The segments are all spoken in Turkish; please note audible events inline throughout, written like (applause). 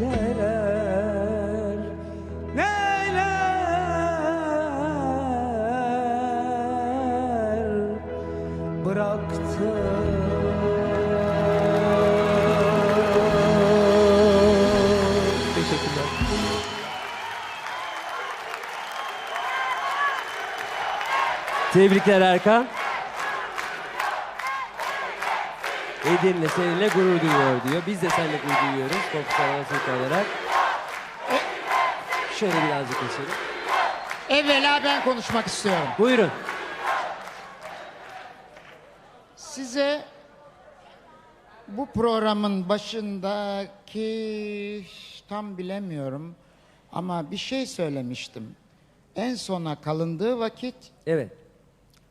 neler neler bıraktı. Teşekkürler. Tebrikler Erkan. Edirne seninle gurur duyuyor diyor. Biz de seninle gurur duyuyoruz. Kopuklarına Türk olarak. Şöyle birazcık geçelim. Evvela ben konuşmak istiyorum. Buyurun. Size bu programın başındaki tam bilemiyorum ama bir şey söylemiştim. En sona kalındığı vakit Evet.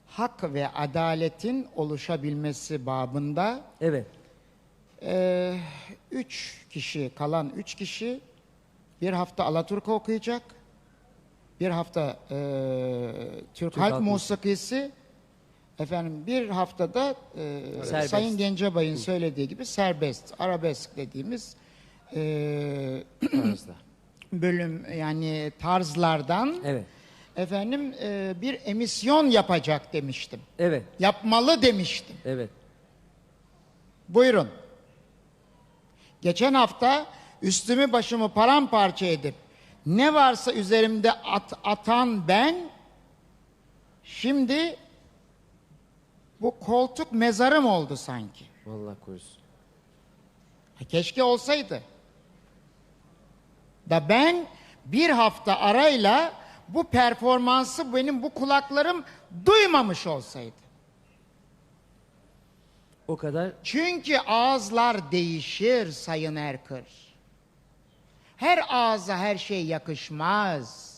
Hak ve adaletin oluşabilmesi babında Evet. eee, üç kişi, kalan üç kişi bir hafta Alaturka okuyacak. Bir hafta eee, Türk, halk, halk musikisi. Efendim bir haftada Serbest. Sayın Gencebay'ın söylediği gibi serbest, arabesk dediğimiz (clears throat) eee, bölüm yani tarzlardan Evet. Efendim eee, bir emisyon yapacak demiştim. Evet. Yapmalı demiştim. Evet. Buyurun. Geçen hafta üstümü başımı paramparça edip ne varsa üzerimde at, atan ben şimdi bu koltuk mezarım oldu sanki. Vallahi korusun. Ha, Keşke olsaydı. Da ben bir hafta arayla bu performansı benim bu kulaklarım duymamış olsaydı. O kadar Çünkü ağızlar değişir Sayın Erkır. Her ağza her şey yakışmaz.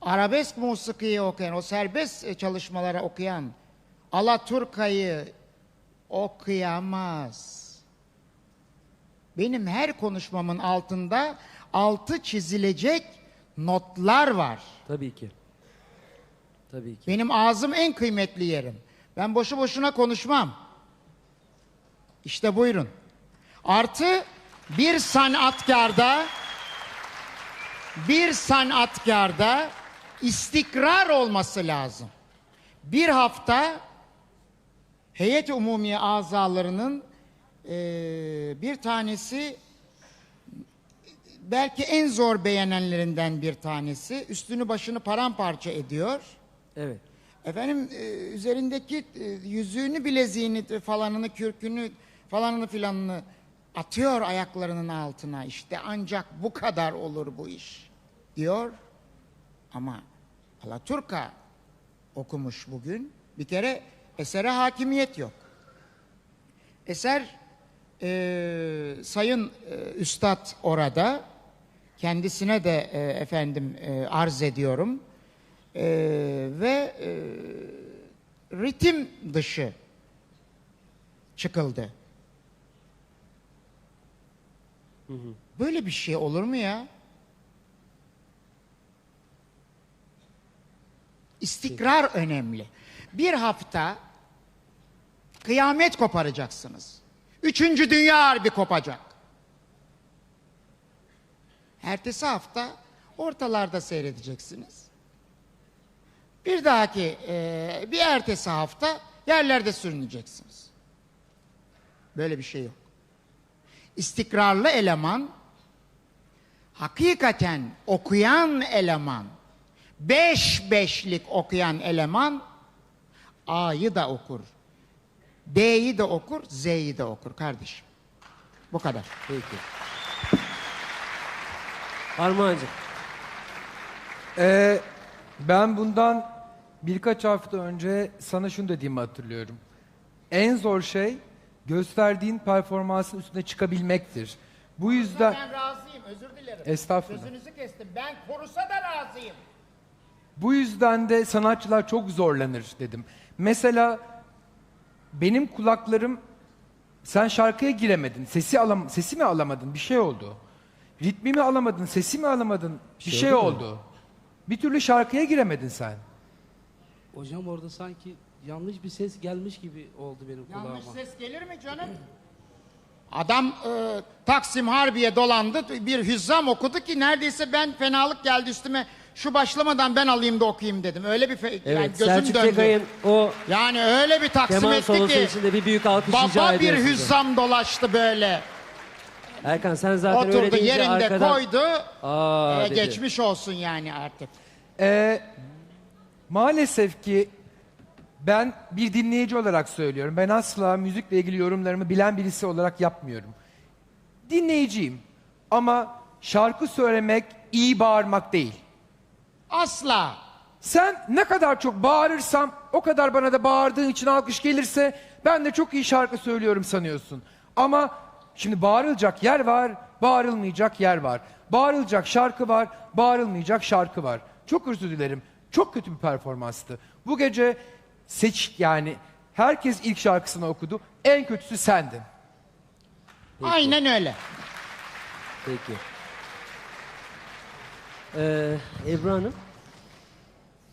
Arabesk musikiyi okuyan, o serbest e, çalışmalara okuyan Alaturka'yı okuyamaz. Benim her konuşmamın altında altı çizilecek notlar var. tabii ki. Tabii ki. Benim ağzım en kıymetli yerim. Ben boşu boşuna konuşmam. İşte buyurun. Artı bir sanatkarda bir sanatkarda istikrar olması lazım. Bir hafta heyet umumiye azalarının eee, bir tanesi belki en zor beğenenlerinden bir tanesi üstünü başını paramparça ediyor. Evet. Efendim e, üzerindeki e, yüzüğünü, bileziğini, falanını, kürkünü, falanını filanını atıyor ayaklarının altına. İşte ancak bu kadar olur bu iş diyor. Ama Alaturka okumuş bugün. Bir kere esere hakimiyet yok. Eser e, Sayın e, Üstad orada. Kendisine de e, efendim e, arz ediyorum. E, ve e, ritim dışı çıkıldı. Böyle bir şey olur mu ya? İstikrar önemli. Bir hafta kıyamet koparacaksınız. Üçüncü Dünya Harbi kopacak. Ertesi hafta ortalarda seyredeceksiniz. Bir dahaki, e, bir ertesi hafta yerlerde sürüneceksiniz. Böyle bir şey yok. İstikrarlı eleman, hakikaten okuyan eleman, beş beşlik okuyan eleman, A'yı da okur, D'yi de okur, Z'yi de okur kardeşim. Bu kadar. Peki. Armağancığım. Ee, ben bundan birkaç hafta önce sana şunu dediğimi hatırlıyorum. En zor şey gösterdiğin performansın üstüne çıkabilmektir. Bu yüzden Ben razıyım, özür dilerim. Estağfurullah. Sözünüzü kestim. Ben korusa da razıyım. bu yüzden de sanatçılar çok zorlanır dedim. Mesela benim kulaklarım sen şarkıya giremedin. Sesi alam sesi mi alamadın? Bir şey oldu. Ritmimi alamadın, sesi mi alamadın? Bir şey, oldu mu? oldu. Bir türlü şarkıya giremedin sen. Hocam orada sanki yanlış bir ses gelmiş gibi oldu benim kulağıma. Yanlış ses gelir mi canım? (clears throat) Adam e, Taksim Harbiye dolandı bir hüzzam okudu ki neredeyse ben fenalık geldi üstüme şu başlamadan ben alayım da okuyayım dedim. Öyle bir fe- yani Evet gözüm Selçuk döndü. Çekay'ın o Yani öyle bir taksim etti ki bir büyük alkış baba bir hüzzam dolaştı böyle. Erkan sen zaten öyle Oturdu deyince yerinde arkadan... koydu. Aa, E, dedi. geçmiş olsun yani artık. Ee, maalesef ki ben bir dinleyici olarak söylüyorum. Ben asla müzikle ilgili yorumlarımı bilen birisi olarak yapmıyorum. Dinleyiciyim ama şarkı söylemek iyi bağırmak değil. Asla. Sen ne kadar çok bağırırsam o kadar bana da bağırdığın için alkış gelirse ben de çok iyi şarkı söylüyorum sanıyorsun. Ama şimdi bağırılacak yer var, bağırılmayacak yer var. Bağırılacak şarkı var, bağırılmayacak şarkı var. Çok özür dilerim. Çok kötü bir performanstı. Bu gece seç yani herkes ilk şarkısını okudu. En kötüsü sendin. Aynen öyle. Peki. Ee, Ebru Hanım.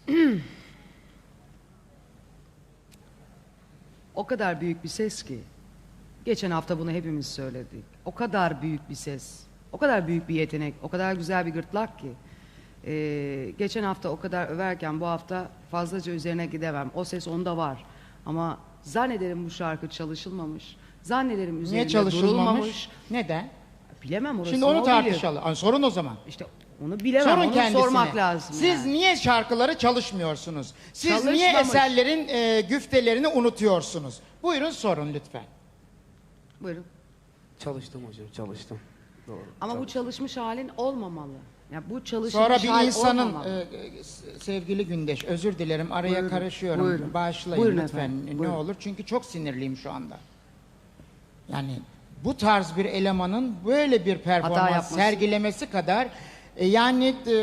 (clears throat) O kadar büyük bir ses ki. Geçen hafta bunu hepimiz söyledik. O kadar büyük bir ses. O kadar büyük bir yetenek. O kadar güzel bir gırtlak ki. Ee, geçen hafta o kadar överken bu hafta fazlaca üzerine gidemem. O ses onda var. Ama zannederim bu şarkı çalışılmamış. Zannederim üzerinde Niye çalışılmamış? durulmamış. Neden? Bilemem orasını Şimdi onu o bilir. tartışalım. Ay, sorun o zaman. İşte onu bilemem. Sorun onu kendisine. sormak lazım. Siz yani. niye şarkıları çalışmıyorsunuz? Siz Çalışmamış. niye eserlerin e, güftelerini unutuyorsunuz? Buyurun sorun lütfen. Buyurun. Çalıştım hocam çalıştım. Doğru. Ama bu çalışmış halin olmamalı. Ya bu çalışmış Sonra bir hal insanın olmamalı. e, e, sevgili Gündeş özür dilerim araya Buyurun, karışıyorum. buyurun. Bağışlayın Buyurun lütfen efendim, ne buyurun. olur çünkü çok sinirliyim şu anda. Yani bu tarz bir elemanın böyle bir performans yapması. sergilemesi kadar e, yani e,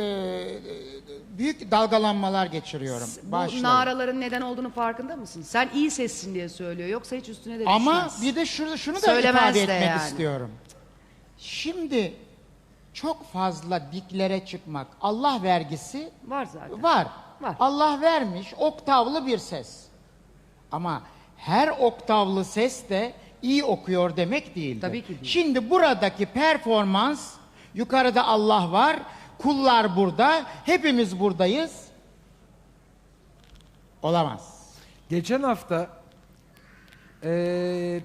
büyük dalgalanmalar geçiriyorum. Bu Bağışlayın. naraların neden olduğunu farkında mısın? Sen iyi sessin diye söylüyor. Yoksa hiç üstüne de Ama düşmez. bir de şunu, şunu da Söylemez ifade de etmek yani. istiyorum. Şimdi çok fazla diklere çıkmak Allah vergisi Var zaten. var. Var. Allah vermiş oktavlı bir ses. Ama her oktavlı ses de iyi okuyor demek değildir. Tabii ki değil. Şimdi buradaki performans yukarıda Allah var, kullar burada, hepimiz buradayız. Olamaz. Geçen hafta eee,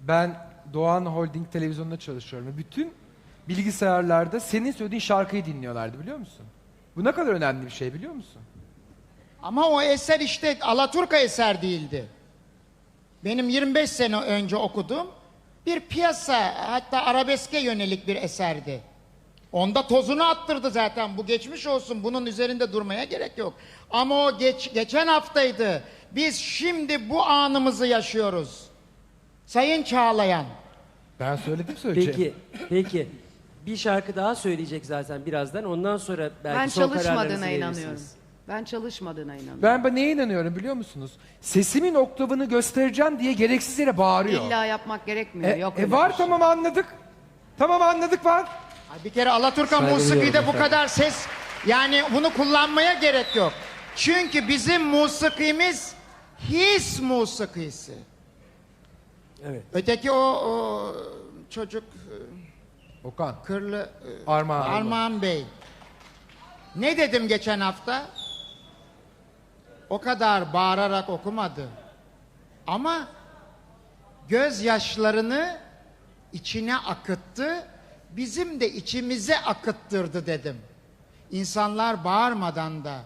ben Doğan Holding televizyonunda çalışıyorum. Bütün bilgisayarlarda senin söylediğin şarkıyı dinliyorlardı biliyor musun? Bu ne kadar önemli bir şey biliyor musun? Ama o eser işte Alaturka eser değildi. Benim 25 sene önce okuduğum bir piyasa hatta arabeske yönelik bir eserdi. Onda tozunu attırdı zaten. Bu geçmiş olsun. Bunun üzerinde durmaya gerek yok. Ama o geç, geçen haftaydı. Biz şimdi bu anımızı yaşıyoruz. Sayın Çağlayan. Ben söyledim söyleyeceğim. Peki, peki. Bir şarkı daha söyleyecek zaten birazdan. Ondan sonra belki ben son kararlarınızı çalışmadığına verirsiniz. inanıyorum. Ben çalışmadığına inanıyorum. Ben, ben neye inanıyorum biliyor musunuz? Sesimin oktavını göstereceğim diye gereksiz yere bağırıyor. İlla yapmak gerekmiyor. E, Yok e öyle var şey. tamam anladık. Tamam anladık var. Ay Bir kere Alaturka Saygı musikide bu efendim. kadar ses yani bunu kullanmaya gerek yok. Çünkü bizim musikimiz his musikisi. Evet. Öteki o, o çocuk e, Okan. Kırlı e, Armağan. Armağan Bey. Ne dedim geçen hafta? O kadar bağırarak okumadı. Ama gözyaşlarını içine akıttı. Bizim de içimize akıttırdı dedim. İnsanlar bağırmadan da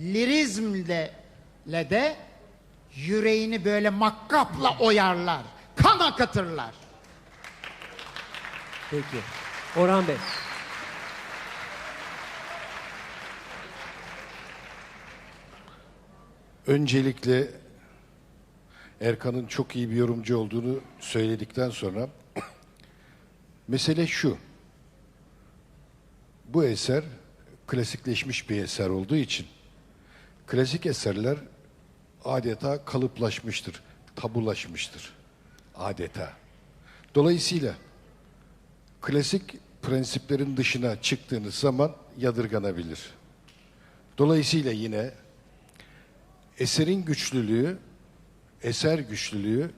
lirizmle le de yüreğini böyle makkapla oyarlar. Kan akıtırlar. Peki. Orhan Bey. Öncelikle Erkan'ın çok iyi bir yorumcu olduğunu söyledikten sonra (clears throat) mesele şu. Bu eser klasikleşmiş bir eser olduğu için klasik eserler adeta kalıplaşmıştır, tabulaşmıştır adeta. Dolayısıyla klasik prensiplerin dışına çıktığınız zaman yadırganabilir. Dolayısıyla yine eserin güçlülüğü eser güçlülüğü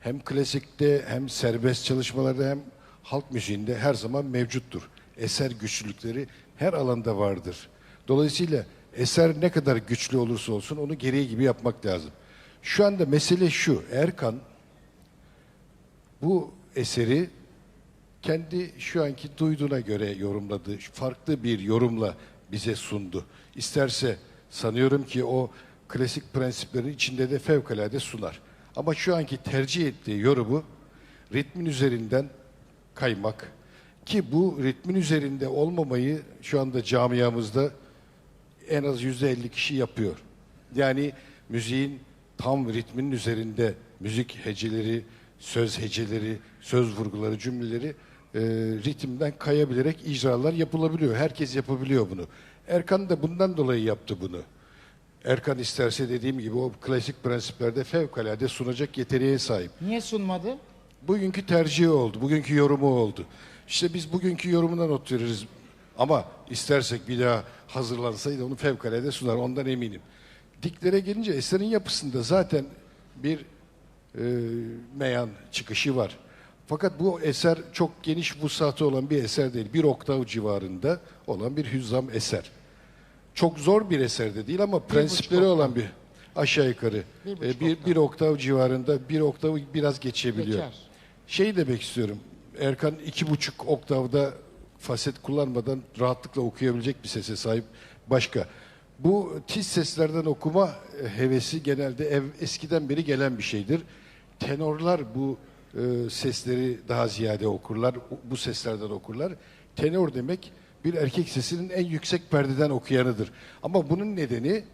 hem klasikte hem serbest çalışmalarda hem halk müziğinde her zaman mevcuttur. Eser güçlülükleri her alanda vardır. Dolayısıyla eser ne kadar güçlü olursa olsun onu gereği gibi yapmak lazım. Şu anda mesele şu, Erkan bu eseri kendi şu anki duyduğuna göre yorumladı. Farklı bir yorumla bize sundu. İsterse sanıyorum ki o klasik prensiplerin içinde de fevkalade sunar. Ama şu anki tercih ettiği yorumu ritmin üzerinden kaymak ki bu ritmin üzerinde olmamayı şu anda camiamızda en az yüzde elli kişi yapıyor. Yani müziğin tam ritminin üzerinde müzik heceleri, söz heceleri, söz vurguları, cümleleri e, ritimden kayabilerek icralar yapılabiliyor. Herkes yapabiliyor bunu. Erkan da bundan dolayı yaptı bunu. Erkan isterse dediğim gibi o klasik prensiplerde fevkalade sunacak yeteneğe sahip. Niye sunmadı? Bugünkü tercihi oldu, bugünkü yorumu oldu. İşte biz bugünkü yorumuna not veririz. Ama istersek bir daha hazırlansaydı onu fevkalade sunar, ondan eminim. Diklere gelince eserin yapısında zaten bir e, meyan çıkışı var. Fakat bu eser çok geniş vusatı olan bir eser değil. Bir oktav civarında olan bir hüzzam eser. Çok zor bir eser de değil ama prensipleri olan bir aşağı yukarı Bir bir, buçuk bir, bir oktav civarında bir oktavı biraz geçebiliyor. Geçer. Şey demek istiyorum. Erkan iki buçuk oktavda faset kullanmadan rahatlıkla okuyabilecek bir sese sahip. Başka. Bu tiz seslerden okuma e, hevesi genelde ev, eskiden beri gelen bir şeydir. Tenorlar bu e, sesleri daha ziyade okurlar. Bu seslerden okurlar. Tenor demek bir erkek sesinin en yüksek perdeden okuyanıdır. Ama bunun nedeni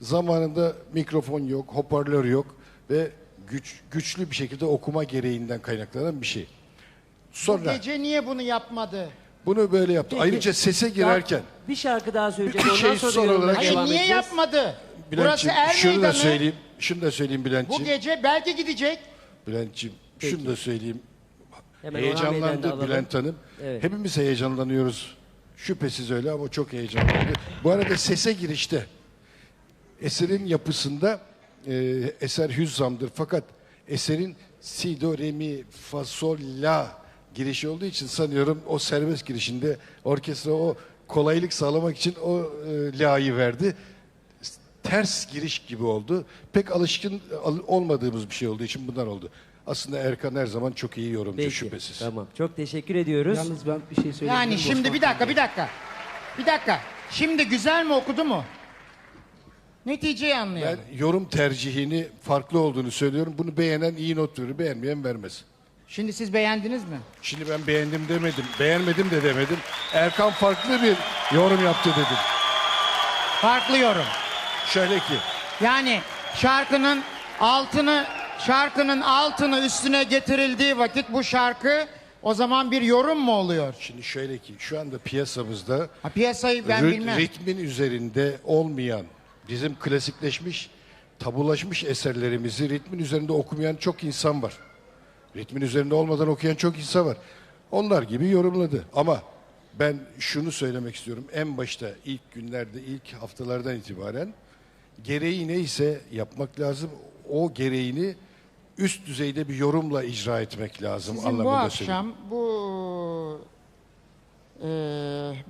zamanında mikrofon yok, hoparlör yok ve güç, güçlü bir şekilde okuma gereğinden kaynaklanan bir şey. Bu Sonra gece niye bunu yapmadı? bunu böyle yaptı. Peki. Ayrıca sese girerken bir şarkı daha söyleyecek. Bir Ondan şey sonra son yorumlara olarak- Hayır devam niye edeceğiz. yapmadı? Burası Bülent'ciğim er şunu da meydanı. söyleyeyim. Şunu da söyleyeyim Bu Bülent'ciğim. gece belki gidecek. Bülent'ciğim şunu da söyleyeyim. Hemen Orhan Bey'den de Heyecanlandı alalım. Bülent Hanım. Evet. Hepimiz heyecanlanıyoruz. Şüphesiz öyle ama çok heyecanlandı. Bu arada sese girişte eserin yapısında e, eser hüzzamdır. Fakat eserin si, do, re, mi, fa, sol, la girişi olduğu için sanıyorum o serbest girişinde orkestra o kolaylık sağlamak için o e, la'yı verdi. Ters giriş gibi oldu. Pek alışkın al- olmadığımız bir şey olduğu için bundan oldu. Aslında Erkan her zaman çok iyi yorumcu Peki, şüphesiz. Tamam. Çok teşekkür ediyoruz. Yalnız ben bir şey söyleyeyim. Yani şimdi bir dakika bir dakika. Bir dakika. Şimdi güzel mi okudu mu? Neticeyi Ben anlayalım. yorum tercihini farklı olduğunu söylüyorum. Bunu beğenen iyi not verir, beğenmeyen vermez. Şimdi siz beğendiniz mi? Şimdi ben beğendim demedim, beğenmedim de demedim. Erkan farklı bir yorum yaptı dedim. Farklı yorum. Şöyle ki, Yani şarkının altını şarkının altını üstüne getirildiği vakit bu şarkı o zaman bir yorum mu oluyor? şimdi şöyle ki şu anda piyasamızda Ha, piyasayı ben bilmem. ritmin üzerinde olmayan, bizim klasikleşmiş, tabulaşmış eserlerimizi ritmin üzerinde okumayan çok insan var. Ritmin üzerinde olmadan okuyan çok insan var. Onlar gibi yorumladı. Ama ben şunu söylemek istiyorum. En başta ilk günlerde, ilk haftalardan itibaren gereği neyse yapmak lazım. O gereğini üst düzeyde bir yorumla icra etmek lazım Sizin anlamında bu akşam bu e,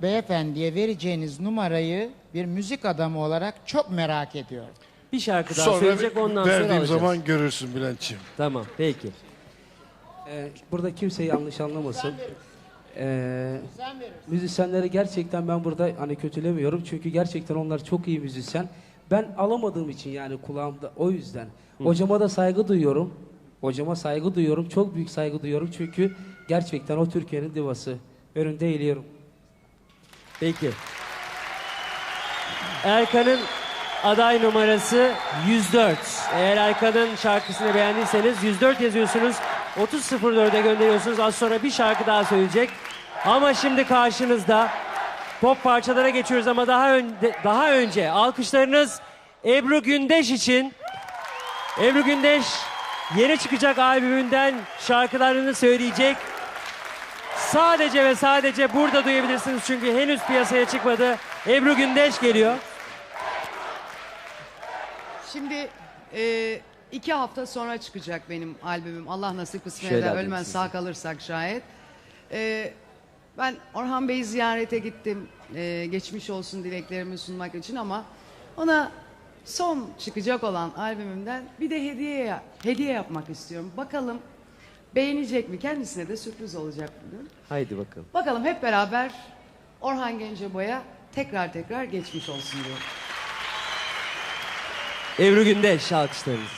beyefendiye vereceğiniz numarayı bir müzik adamı olarak çok merak ediyorum. Bir şarkı daha Sonra söyleyecek ondan sonra verdiğim alacağız. zaman görürsün Bülent'ciğim. Tamam peki. Ee, burada kimse yanlış anlamasın. Ee, müzisyenleri gerçekten ben burada hani kötülemiyorum. Çünkü gerçekten onlar çok iyi müzisyen. Ben alamadığım için yani kulağımda o yüzden. Hocama da saygı duyuyorum. Hocama saygı duyuyorum. Çok büyük saygı duyuyorum. Çünkü gerçekten o Türkiye'nin divası. Önünde eğiliyorum. Peki. Erkan'ın aday numarası 104. Eğer Erkan'ın şarkısını beğendiyseniz 104 yazıyorsunuz. 30.04'e gönderiyorsunuz. Az sonra bir şarkı daha söyleyecek. Ama şimdi karşınızda pop parçalara geçiyoruz ama daha önce daha önce alkışlarınız Ebru Gündeş için Ebru Gündeş yeni çıkacak albümünden şarkılarını söyleyecek. Sadece ve sadece burada duyabilirsiniz çünkü henüz piyasaya çıkmadı. Ebru Gündeş geliyor. Şimdi e, iki hafta sonra çıkacak benim albümüm. Allah nasip kısmet Şöyle eder. alayım Ölmez sizi. sağ kalırsak şayet. Ee, ben Orhan Bey'i ziyarete gittim. Ee, geçmiş olsun dileklerimi sunmak için ama ona son çıkacak olan albümümden bir de hediye hediye yapmak istiyorum. Bakalım beğenecek mi? Kendisine de sürpriz olacak bugün. Haydi bakalım. Bakalım hep beraber Orhan Gencebay'a tekrar tekrar geçmiş olsun diyorum. Ebru Gündeş alkışlarınız.